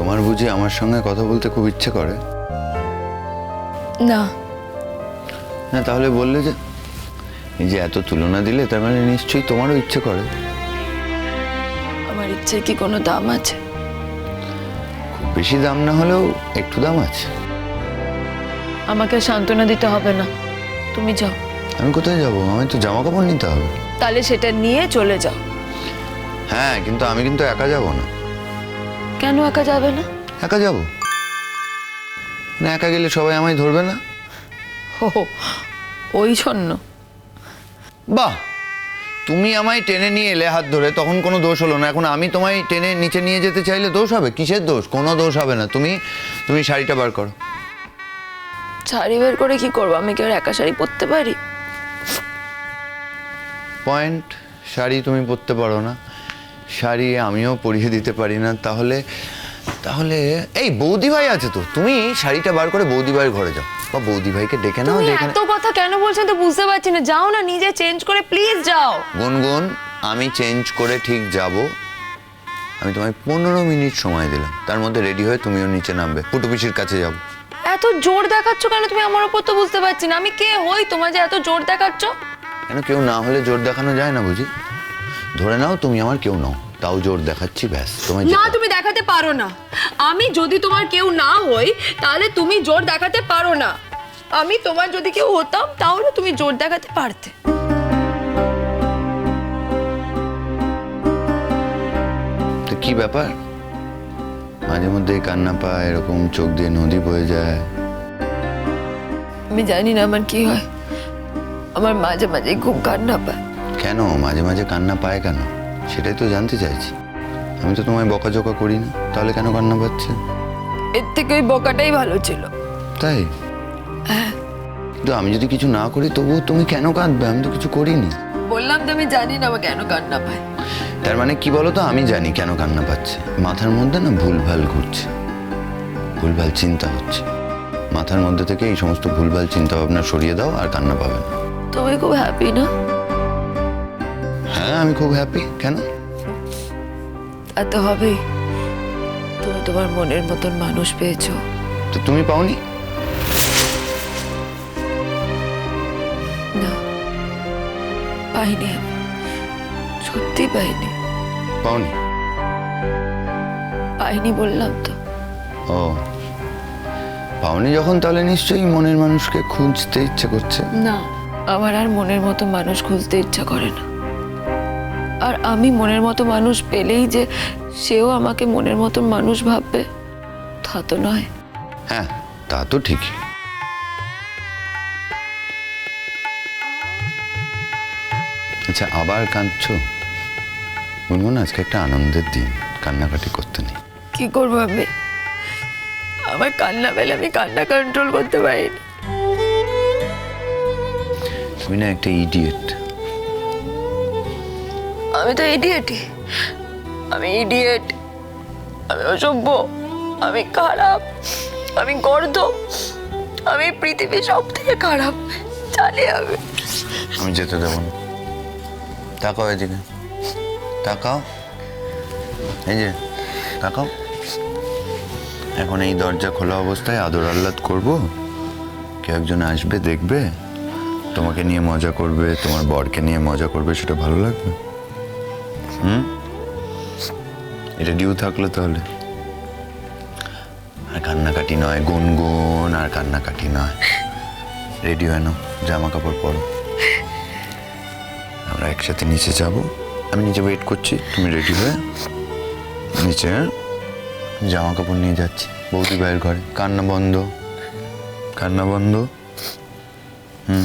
তোমার বুঝি আমার সঙ্গে কথা বলতে খুব ইচ্ছে করে? না। না তাহলে বললে যে এই যে এত তুলনা দিলে তার মানে নিশ্চয়ই তোমারও ইচ্ছে করে। আমার ইচ্ছের কি কোনো দাম আছে? খুব বেশি দাম না হলেও একটু দাম আছে। আমাকে সান্ত্বনা দিতে হবে না। তুমি যাও। আমি কোথায় যাব? আমি তো জামা কাপড় নিতে হবে। তাহলে সেটা নিয়ে চলে যাও। হ্যাঁ কিন্তু আমি কিন্তু একা যাব না। কেন একা যাবে না? একা যাব? না একা গেলে সবাই আমায় ধরবে না? ও ওই জন্য। বাহ! তুমি আমায় টেনে নিয়ে এলে হাত ধরে তখন কোনো দোষ হলো না। এখন আমি তোমায় টেনে নিচে নিয়ে যেতে চাইলে দোষ হবে? কিসের দোষ? কোনো দোষ হবে না। তুমি তুমি শাড়িটা বার করো। শাড়ি বের করে কি করব? আমি কি আর একা শাড়ি পরতে পারি? পয়েন্ট শাড়ি তুমি পরতে পারো না। শাড়ি আমিও পরিয়ে দিতে পারি না তাহলে তাহলে এই বৌদি ভাই আছে তো তুমি শাড়িটা বার করে বৌদি ভাইয়ের ঘরে যাও। বা বৌদি ভাইকে ডেকে নাও যেখানে এত কথা কেন বলছেন তো বুঝতে পারছি না যাও না নিজে চেঞ্জ করে প্লিজ যাও। গুনগুন আমি চেঞ্জ করে ঠিক যাব। আমি তোমায় পনেরো মিনিট সময় দিলাম তার মধ্যে রেডি হয়ে তুমিও নিচে নামবে পুটু পিসির কাছে যাব এত জোর দেখাচ্ছ কেন তুমি আমার উপর তো বুঝতে পারছি না আমি কে হই? তোমার যে এত জোর দেখাচ্ছ? কেন কেউ না হলে জোর দেখানো যায় না বুঝি? ধরে নাও তুমি আমার কেউ নাও। তাও জোর দেখাচ্ছি ব্যাস। তোমায় না তুমি দেখাতে পারো না। আমি যদি তোমার কেউ না হই তাহলে তুমি জোর দেখাতে পারো না। আমি তোমার যদি কেউ হতাম তাহলে তুমি জোর দেখাতে পারতে। তো কি ব্যাপার? মাঝে মধ্যে কান্না পায় এরকম চোখ দিয়ে নদী বয়ে যায়। আমি জানি না আমার কি হয়। আমার মাঝে মাঝে খুব কান্না পায়। কেন? মাঝে মাঝে কান্না পায় কেন? সেটাই তো জানতে চাইছি। আমি তো তোমায় বকাঝকা করি না তাহলে কেন কান্না পাচ্ছে? এর থেকে ওই বকাটাই ভালো ছিল। তাই? কিন্তু আমি যদি কিছু না করি তবুও তুমি কেন কাঁদবে? আমি তো কিছু করিনি। বললাম তো আমি জানি না আমার কেন কান্না পায়। তার মানে কি বলো তো আমি জানি কেন কান্না পাচ্ছে। মাথার মধ্যে না ভুলভাল ঘুরছে। ভুলভাল চিন্তা হচ্ছে। মাথার মধ্যে থেকে এই সমস্ত ভুলভাল চিন্তা ভাবনা সরিয়ে দাও আর কান্না পাবে না। তুমি খুব হ্যাপি না? হ্যাঁ আমি খুব হ্যাপি কেন? তা তো হবেই। তুমি তোমার মনের মতন মানুষ পেয়েছ। তো তুমি পাওনি? না পাইনি আমি। সত্যি পাইনি। পাওনি? পাইনি বললাম তো। ও পাওনি যখন তাহলে নিশ্চয়ই মনের মানুষকে খুঁজতে ইচ্ছে করছে। না আমার আর মনের মতো মানুষ খুঁজতে ইচ্ছা করে না। আর আমি মনের মতো মানুষ পেলেই যে সেও আমাকে মনের মতো মানুষ ভাববে তা তো নয়। হ্যাঁ তা তো ঠিকই। আচ্ছা আবার কাঁদছ? কাঁদছো গুনগুন আজকে একটা আনন্দের দিন কান্নাকাটি করতে নেই। কি করব আমি? আমার কান্না পেলে আমি কান্না কন্ট্রোল করতে পারিনি। তুমি না একটা ইডিয়েট আমি তো ইডিয়েটই আমি ইডিয়েট আমি অসভ্য। আমি খারাপ। আমি গর্দ আমি পৃথিবীর সব থেকে খারাপ। জানি আমি। আমি যেতে দেবো না। তাকাও এদিকে। তাকাও। এই যে, তাকাও। এখন এই দরজা খোলা অবস্থায় আদর আহ্লাদ করব। কেউ একজন আসবে, দেখবে। তোমাকে নিয়ে মজা করবে, তোমার বরকে নিয়ে মজা করবে, সেটা ভালো লাগবে। হুম? এটা ডিউ থাকল তাহলে। আর কান্নাকাটি নয়, গুনগুন, আর কান্নাকাটি নয়। রেডি হয় না জামা কাপড় পরো। আমরা একসাথে নিচে যাব। আমি নিচে ওয়েট করছি, তুমি রেডি হয়ে নিচে হ্যাঁ? জামা কাপড় নিয়ে যাচ্ছি, বৌদি ভাইয়ের ঘরে। কান্না বন্ধ। কান্না বন্ধ। হুম।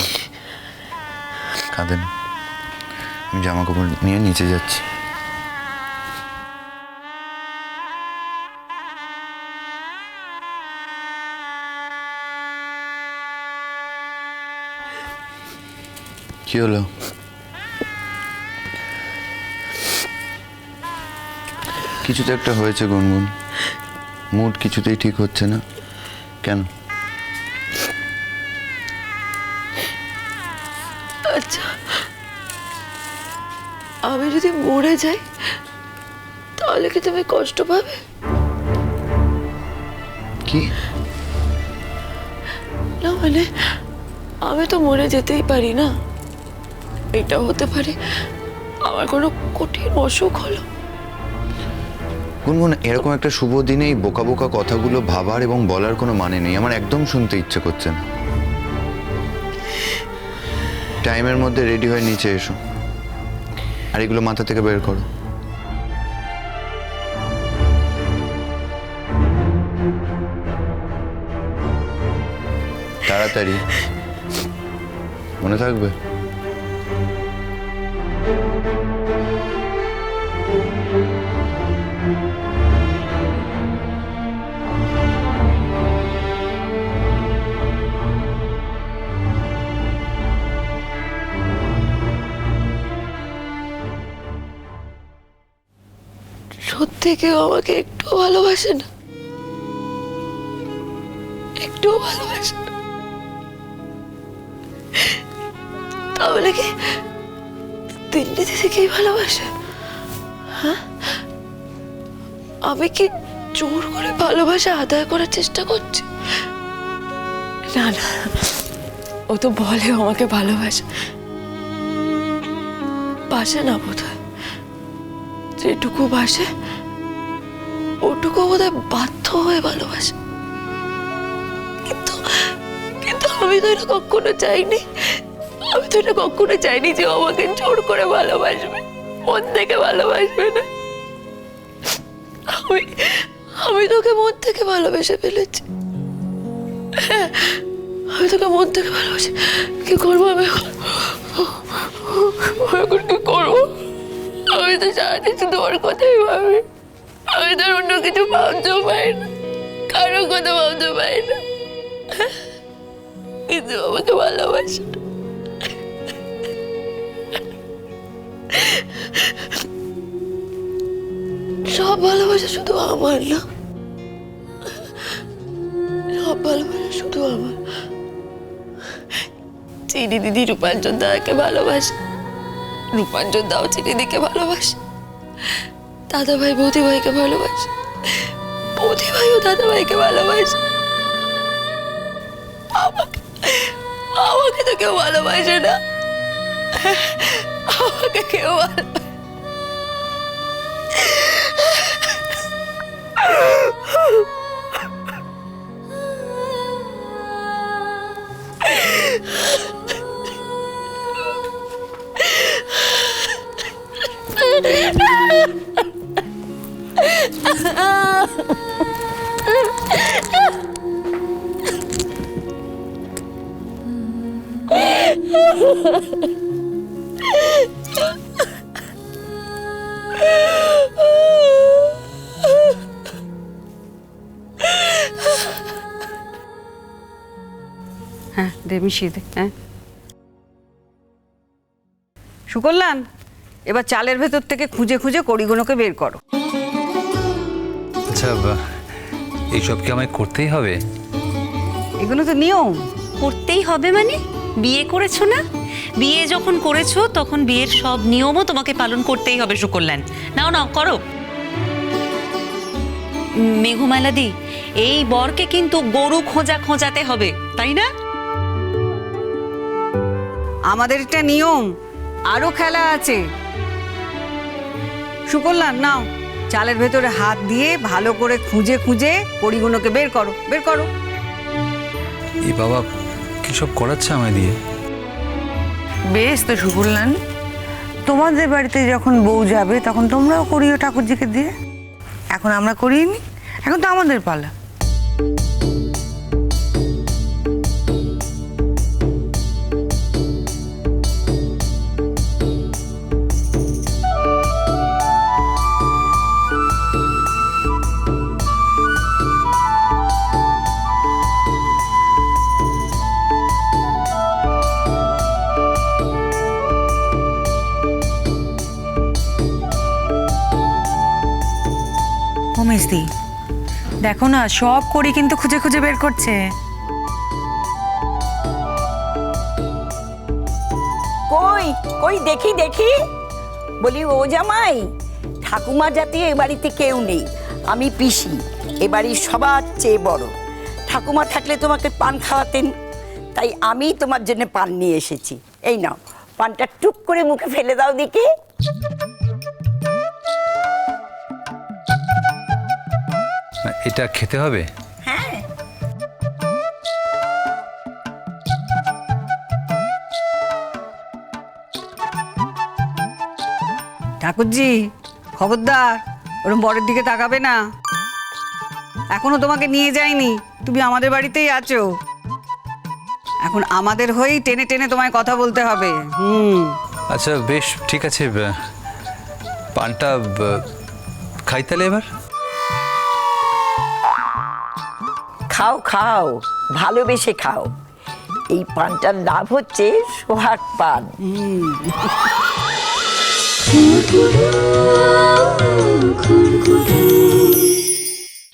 কাঁদে না। আমি জামা কাপড় নিয়ে নিচে যাচ্ছি। কি হলো কিছু তো একটা হয়েছে গুনগুন। মুড কিছুতেই ঠিক হচ্ছে না। কেন? আচ্ছা আমি যদি মরে যাই তাহলে কি তুমি কষ্ট পাবে? কি? না মানে আমি তো মরে যেতেই পারি না। এটা হতে পারে। আমার কোনো কঠিন অসুখ হলো। গুনগুন, এরকম একটা শুভ দিনে এই বোকা বোকা কথাগুলো ভাবার এবং বলার কোনো মানে নেই। আমার একদম শুনতে ইচ্ছে করছে না। টাইমের মধ্যে রেডি হয়ে নিচে এসো। আর এগুলো মাথা থেকে বের করো। তাড়াতাড়ি। মনে থাকবে? কেউ আমাকে একটু ভালোবাসে না। একটু ভালোবাসে তাহলে কি দিল্লি থেকেই ভালোবাসে? হ্যাঁ? আমি কি জোর করে ভালোবাসা আদায় করার চেষ্টা করছি? না না। ও তো বলে আমাকে ভালোবাসে। বাসে না বোধ হয় যেটুকু বাসে ওটুকু বোধহয় বাধ্য হয়ে ভালোবাসে। কিন্তু কিন্তু আমি তো এটা কখনো চাইনি। আমি তো এটা কখনো চাইনি যে আমাকে জোর করে ভালোবাসবে। মন থেকে ভালোবাসবে না। আমি আমি তোকে মন থেকে ভালোবেসে ফেলেছি। আমি তোকে মন থেকে ভালোবাসি কি করব আমি? এখন? কি করব? আমি তো শুধু ওর কথাই ভাবি। আমি তো অন্য কিছু ভাবতেও পারি না। কারও কথা ভাবতে পারি না। কিন্তু আমাকে ভালোবাসে। সব ভালোবাসা শুধু আমার না। সব ভালোবাসা শুধু আমার। চিনি দিদি রূপাঞ্জন দাদাকে ভালোবাসে। রূপাঞ্জন দাও চিনি দিকে ভালোবাসে। দাদা ভাই বৌদি ভাইকে ভালোবাসে। বৌদি ভাইও দাদা ভাইকে ভালোবাসে। আমাকে আমাকে তো কেউ ভালোবাসে না। আমাকে কেউ ভালোবাসে হ্যাঁ দে মিশিয়ে দে হ্যাঁ। সুকল্যাণ এবার চালের ভেতর থেকে খুঁজে খুঁজে কড়িগুলোকে বের করো। আচ্ছা এইসব কি আমায় করতেই হবে? এগুলো তো নিয়ম। করতেই হবে মানে? বিয়ে করেছ না? বিয়ে যখন করেছ তখন বিয়ের সব নিয়মও তোমাকে পালন করতেই হবে সুকল্যাণ। নাও নাও করো। মেঘমালাদি এই বরকে কিন্তু গরু খোঁজা খোঁজাতে হবে তাই না? আমাদের একটা নিয়ম। আরও খেলা আছে। সুকল্যাণ নাও। চালের ভেতরে হাত দিয়ে ভালো করে খুঁজে খুঁজে কড়িগুলোকে বের করো বের করো। এই বাবা কি সব করাচ্ছে আমায় দিয়ে? বেশ তো সুকল্যাণ তোমাদের বাড়িতে যখন বউ যাবে তখন তোমরাও করিও ঠাকুরজিকে দিয়ে। এখন আমরা করিনি এখন তো আমাদের পালা। মেজদি দেখো না, সব করি কিন্তু খুঁজে খুঁজে বের করছে। কই? কই দেখি দেখি। বলি, ও জামাই, ঠাকুমা জাতীয় এ বাড়িতে কেউ নেই। আমি পিসি, এ বাড়ির সবার চেয়ে বড়। ঠাকুমা থাকলে তোমাকে পান খাওয়াতেন, তাই আমি তোমার জন্য পান নিয়ে এসেছি। এই নাও, পানটা টুক করে মুখে ফেলে দাও দেখি। এটা খেতে হবে? হ্যাঁ। ঠাকুরজি খবরদার ওরম বরের দিকে তাকাবে না। এখনও তোমাকে নিয়ে যায়নি তুমি আমাদের বাড়িতেই আছো। এখন আমাদের হয়েই টেনে টেনে তোমায় কথা বলতে হবে। হুম। আচ্ছা বেশ ঠিক আছে পানটা খাই তাহলে এবার? খাও খাও ভালোবেসে খাও। এই পানটার নাম হচ্ছে সোহাগ পান।